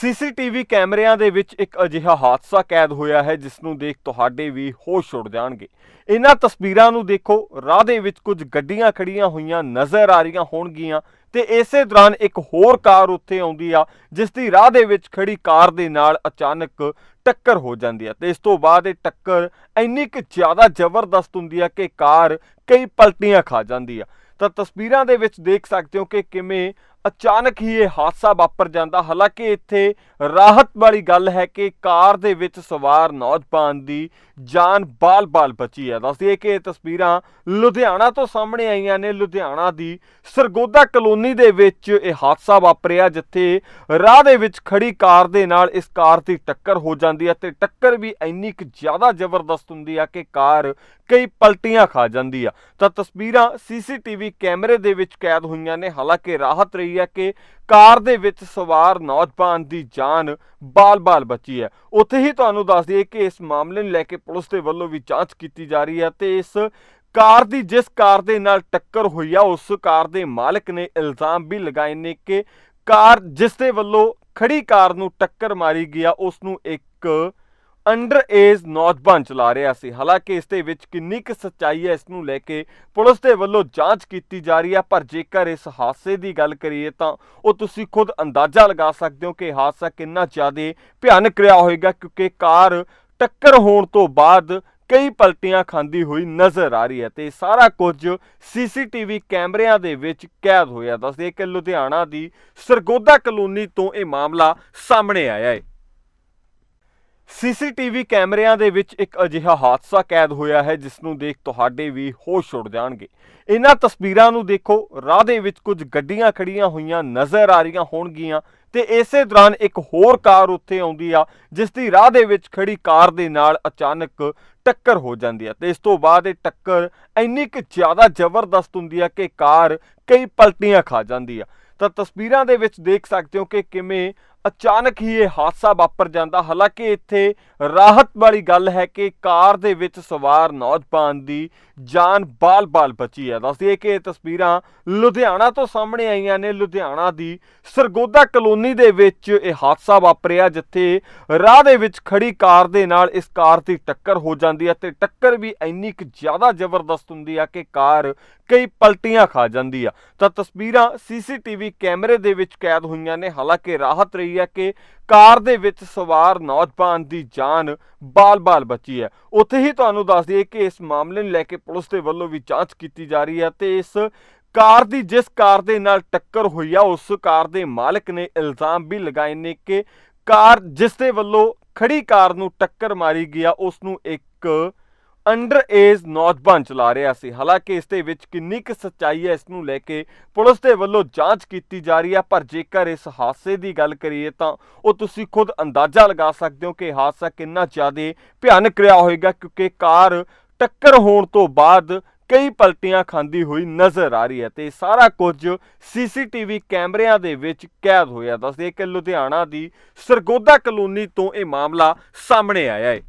CCTV ਕੈਮਰਿਆਂ ਦੇ ਵਿੱਚ ਇੱਕ ਅਜਿਹਾ ਹਾਦਸਾ ਕੈਦ ਹੋਇਆ ਹੈ ਜਿਸ ਨੂੰ ਦੇਖ ਤੁਹਾਡੇ ਵੀ ਹੋਸ਼ ਉੱਡ ਜਾਣਗੇ। ਇਹਨਾਂ ਤਸਵੀਰਾਂ ਨੂੰ ਦੇਖੋ, ਰਾਹ ਦੇ ਵਿੱਚ ਕੁਝ ਗੱਡੀਆਂ ਖੜੀਆਂ ਹੋਈਆਂ ਨਜ਼ਰ ਆ ਰਹੀਆਂ ਹੋਣਗੀਆਂ ਤੇ ਇਸੇ ਦੌਰਾਨ ਇੱਕ ਹੋਰ ਕਾਰ ਉੱਥੇ ਆਉਂਦੀ ਆ, ਜਿਸ ਦੀ ਰਾਹ ਦੇ ਵਿੱਚ ਖੜੀ ਕਾਰ ਦੇ ਨਾਲ ਅਚਾਨਕ ਟੱਕਰ ਹੋ ਜਾਂਦੀ ਆ ਤੇ ਇਸ ਤੋਂ ਬਾਅਦ ਇਹ ਟੱਕਰ ਇੰਨੀ ਕੁ ਜ਼ਿਆਦਾ ਜ਼ਬਰਦਸਤ ਹੁੰਦੀ ਆ ਕਿ ਕਾਰ ਕਈ ਪਲਟੀਆਂ ਖਾ ਜਾਂਦੀ ਆ। ਤਾਂ ਤਸਵੀਰਾਂ ਦੇ ਵਿੱਚ ਦੇਖ ਸਕਦੇ ਹੋ ਕਿ ਕਿਵੇਂ ਅਚਾਨਕ ਹੀ ਇਹ ਹਾਦਸਾ ਵਾਪਰ ਜਾਂਦਾ। ਹਾਲਾਂਕਿ ਇੱਥੇ ਰਾਹਤ ਵਾਲੀ ਗੱਲ ਹੈ ਕਿ ਕਾਰ ਦੇ ਵਿੱਚ ਸਵਾਰ ਨੌਜਵਾਨ ਦੀ ਜਾਨ ਬਾਲ-ਬਾਲ ਬਚੀ ਹੈ। ਦੱਸਦੀਏ ਕਿ ਇਹ ਤਸਵੀਰਾਂ ਲੁਧਿਆਣਾ ਤੋਂ ਸਾਹਮਣੇ ਆਈਆਂ ਨੇ। ਲੁਧਿਆਣਾ ਦੀ ਸਰਗੋਦਾ ਕਲੋਨੀ ਦੇ ਵਿੱਚ ਇਹ ਹਾਦਸਾ ਵਾਪਰਿਆ, ਜਿੱਥੇ ਰਾਹ ਦੇ ਵਿੱਚ ਖੜੀ ਕਾਰ ਦੇ ਨਾਲ ਇਸ ਕਾਰ ਦੀ ਟੱਕਰ ਹੋ ਜਾਂਦੀ ਹੈ ਤੇ ਟੱਕਰ ਵੀ ਇੰਨੀ ਕੁ ਜ਼ਿਆਦਾ ਜ਼ਬਰਦਸਤ ਹੁੰਦੀ ਆ ਕਿ ਕਾਰ ਕਈ ਪਲਟੀਆਂ ਖਾ ਜਾਂਦੀ ਆ। ਤਾਂ ਤਸਵੀਰਾਂ ਸੀਸੀਟੀਵੀ ਕੈਮਰੇ ਦੇ ਵਿੱਚ ਕੈਦ ਹੋਈਆਂ ਨੇ। ਹਾਲਾਂਕਿ ਰਾਹਤ ਰਹੀ ਹੈ ਕਿ ਕਾਰ ਦੇ ਵਿੱਚ ਸਵਾਰ ਨੌਜਵਾਨ ਦੀ ਜਾਨ ਬਾਲ-ਬਾਲ ਬਚੀ ਹੈ। ਉੱਥੇ ਹੀ ਤੁਹਾਨੂੰ ਦੱਸ ਦਈਏ ਕਿ ਇਸ ਮਾਮਲੇ ਨੂੰ ਲੈ ਕੇ ਪੁਲਿਸ ਦੇ ਵੱਲੋਂ ਵੀ ਜਾਂਚ ਕੀਤੀ ਜਾ ਰਹੀ ਹੈ ਤੇ ਇਸ ਕਾਰ ਦੀ ਜਿਸ ਕਾਰ ਦੇ ਨਾਲ ਟੱਕਰ ਹੋਈ ਆ, ਉਸ ਕਾਰ ਦੇ ਮਾਲਕ ਨੇ ਇਲਜ਼ਾਮ ਵੀ ਲਗਾਏ ਨੇ ਕਿ ਕਾਰ ਜਿਸ ਦੇ ਵੱਲੋਂ ਖੜੀ ਕਾਰ ਨੂੰ ਟੱਕਰ ਮਾਰੀ ਗਿਆ ਉਸ ਨੂੰ ਇੱਕ ਅੰਡਰ ਏਜ ਨੌਜਵਾਨ ਚਲਾ ਰਿਹਾ ਸੀ। ਹਾਲਾਂਕਿ ਇਸ ਦੇ ਵਿੱਚ ਕਿੰਨੀ ਕੁ ਸੱਚਾਈ ਹੈ, ਇਸ ਨੂੰ ਲੈ ਕੇ ਪੁਲਿਸ ਦੇ ਵੱਲੋਂ ਜਾਂਚ ਕੀਤੀ ਜਾ ਰਹੀ ਹੈ। ਪਰ ਜੇਕਰ ਇਸ ਹਾਦਸੇ ਦੀ ਗੱਲ ਕਰੀਏ ਤਾਂ ਉਹ ਤੁਸੀਂ ਖੁਦ ਅੰਦਾਜ਼ਾ ਲਗਾ ਸਕਦੇ ਹੋ ਕਿ ਹਾਦਸਾ ਕਿੰਨਾ ਜ਼ਿਆਦਾ ਭਿਆਨਕ ਰਿਹਾ ਹੋਵੇਗਾ, ਕਿਉਂਕਿ ਕਾਰ ਟੱਕਰ ਹੋਣ ਤੋਂ ਬਾਅਦ ਕਈ ਪਲਟੀਆਂ ਖਾਂਦੀ ਹੋਈ ਨਜ਼ਰ ਆ ਰਹੀ ਹੈ ਤੇ ਸਾਰਾ ਕੁਝ ਸੀਸੀਟੀਵੀ ਕੈਮਰਿਆਂ ਦੇ ਵਿੱਚ ਕੈਦ ਹੋਇਆ। ਦੱਸਦੇ ਕਿ ਲੁਧਿਆਣਾ ਦੀ ਸਰਗੋਦਾ ਕਲੋਨੀ ਤੋਂ ਇਹ ਮਾਮਲਾ ਸਾਹਮਣੇ ਆਇਆ ਹੈ। ਸੀਸੀਟੀਵੀ ਕੈਮਰਿਆਂ ਦੇ ਵਿੱਚ ਇੱਕ ਅਜਿਹਾ ਹਾਦਸਾ ਕੈਦ ਹੋਇਆ ਹੈ ਜਿਸ ਨੂੰ ਦੇਖ ਤੁਹਾਡੇ ਵੀ ਹੋਸ਼ ਉੱਡ ਜਾਣਗੇ। ਇਹਨਾਂ ਤਸਵੀਰਾਂ ਨੂੰ ਦੇਖੋ, ਰਾਹ ਦੇ ਵਿੱਚ ਕੁਝ ਗੱਡੀਆਂ ਖੜੀਆਂ ਹੋਈਆਂ ਨਜ਼ਰ ਆ ਰਹੀਆਂ ਹੋਣਗੀਆਂ ਤੇ ਇਸੇ ਦੌਰਾਨ ਇੱਕ ਹੋਰ ਕਾਰ ਉੱਥੇ ਆਉਂਦੀ ਆ, ਜਿਸ ਦੀ ਰਾਹ ਦੇ ਵਿੱਚ ਖੜੀ ਕਾਰ ਦੇ ਨਾਲ ਅਚਾਨਕ ਟੱਕਰ ਹੋ ਜਾਂਦੀ ਆ ਤੇ ਇਸ ਤੋਂ ਬਾਅਦ ਇਹ ਟੱਕਰ ਇੰਨੀ ਕੁ ਜ਼ਿਆਦਾ ਜ਼ਬਰਦਸਤ ਹੁੰਦੀ ਆ ਕਿ ਕਾਰ ਕਈ ਪਲਟੀਆਂ ਖਾ ਜਾਂਦੀ ਆ। ਤਾਂ ਤਸਵੀਰਾਂ ਦੇ ਵਿੱਚ ਦੇਖ ਸਕਦੇ ਹੋ ਕਿ ਕਿਵੇਂ ਅਚਾਨਕ ਹੀ ਇਹ ਹਾਦਸਾ ਵਾਪਰ ਜਾਂਦਾ। ਹਾਲਾਂਕਿ ਇੱਥੇ ਰਾਹਤ ਵਾਲੀ ਗੱਲ ਹੈ ਕਿ ਕਾਰ ਦੇ ਵਿੱਚ ਸਵਾਰ ਨੌਜਵਾਨ ਦੀ ਜਾਨ ਬਾਲ-ਬਾਲ ਬਚੀ ਹੈ। ਦੱਸਦੀਏ ਕਿ ਇਹ ਤਸਵੀਰਾਂ ਲੁਧਿਆਣਾ ਤੋਂ ਸਾਹਮਣੇ ਆਈਆਂ ਨੇ। ਲੁਧਿਆਣਾ ਦੀ ਸਰਗੋਦਾ ਕਲੋਨੀ ਦੇ ਵਿੱਚ ਇਹ ਹਾਦਸਾ ਵਾਪਰਿਆ, ਜਿੱਥੇ ਰਾਹ ਦੇ ਵਿੱਚ ਖੜੀ ਕਾਰ ਦੇ ਨਾਲ ਇਸ ਕਾਰ ਦੀ ਟੱਕਰ ਹੋ ਜਾਂਦੀ ਹੈ ਤੇ ਟੱਕਰ ਵੀ ਇੰਨੀ ਕੁ ਜ਼ਿਆਦਾ ਜ਼ਬਰਦਸਤ ਹੁੰਦੀ ਆ ਕਿ ਕਾਰ ਕਈ ਪਲਟੀਆਂ ਖਾ ਜਾਂਦੀ ਆ। ਤਾਂ ਤਸਵੀਰਾਂ ਸੀਸੀਟੀਵੀ ਕੈਮਰੇ ਦੇ ਵਿੱਚ ਕੈਦ ਹੋਈਆਂ ਨੇ। ਹਾਲਾਂਕਿ ਰਾਹਤ ਰਹੀ ਹੈ ਕਿ ਕਾਰ ਦੇ ਵਿੱਚ ਸਵਾਰ ਨੌਜਵਾਨ ਦੀ ਜਾਨ ਬਾਲ-ਬਾਲ ਬਚੀ ਹੈ। ਉੱਥੇ ਹੀ ਤੁਹਾਨੂੰ ਦੱਸ ਦਈਏ ਕਿ ਇਸ ਮਾਮਲੇ ਨੂੰ ਲੈ ਕੇ ਪੁਲਿਸ ਦੇ ਵੱਲੋਂ ਵੀ ਜਾਂਚ ਕੀਤੀ ਜਾ ਰਹੀ ਹੈ ਤੇ ਇਸ ਕਾਰ ਦੀ ਜਿਸ ਕਾਰ ਦੇ ਨਾਲ ਟੱਕਰ ਹੋਈ ਆ, ਉਸ ਕਾਰ ਦੇ ਮਾਲਕ ਨੇ ਇਲਜ਼ਾਮ ਵੀ ਲਗਾਏ ਨੇ ਕਿ ਕਾਰ ਜਿਸ ਦੇ ਵੱਲੋਂ ਖੜੀ ਕਾਰ ਨੂੰ ਟੱਕਰ ਮਾਰੀ ਗਿਆ ਉਸ ਨੂੰ ਇੱਕ ਅੰਡਰ ਏਜ ਨੌਜਵਾਨ ਚਲਾ ਰਿਹਾ ਸੀ। ਹਾਲਾਂਕਿ ਇਸ ਦੇ ਵਿੱਚ ਕਿੰਨੀ ਕੁ ਸੱਚਾਈ ਹੈ, ਇਸ ਨੂੰ ਲੈ ਕੇ ਪੁਲਿਸ ਦੇ ਵੱਲੋਂ ਜਾਂਚ ਕੀਤੀ ਜਾ ਰਹੀ ਹੈ। ਪਰ ਜੇਕਰ ਇਸ ਹਾਦਸੇ ਦੀ ਗੱਲ ਕਰੀਏ ਤਾਂ ਉਹ ਤੁਸੀਂ ਖੁਦ ਅੰਦਾਜ਼ਾ ਲਗਾ ਸਕਦੇ ਹੋ ਕਿ ਹਾਦਸਾ ਕਿੰਨਾ ਜ਼ਿਆਦਾ ਭਿਆਨਕ ਰਿਹਾ ਹੋਵੇਗਾ, ਕਿਉਂਕਿ ਕਾਰ ਟੱਕਰ ਹੋਣ ਤੋਂ ਬਾਅਦ ਕਈ ਪਲਟੀਆਂ ਖਾਂਦੀ ਹੋਈ ਨਜ਼ਰ ਆ ਰਹੀ ਹੈ ਤੇ ਸਾਰਾ ਕੁਝ ਸੀਸੀਟੀਵੀ ਕੈਮਰਿਆਂ ਦੇ ਵਿੱਚ ਕੈਦ ਹੋਇਆ। ਦੱਸਦੇ ਕਿ ਲੁਧਿਆਣਾ ਦੀ ਸਰਗੋਦਾ ਕਲੋਨੀ ਤੋਂ ਇਹ ਮਾਮਲਾ ਸਾਹਮਣੇ ਆਇਆ ਹੈ।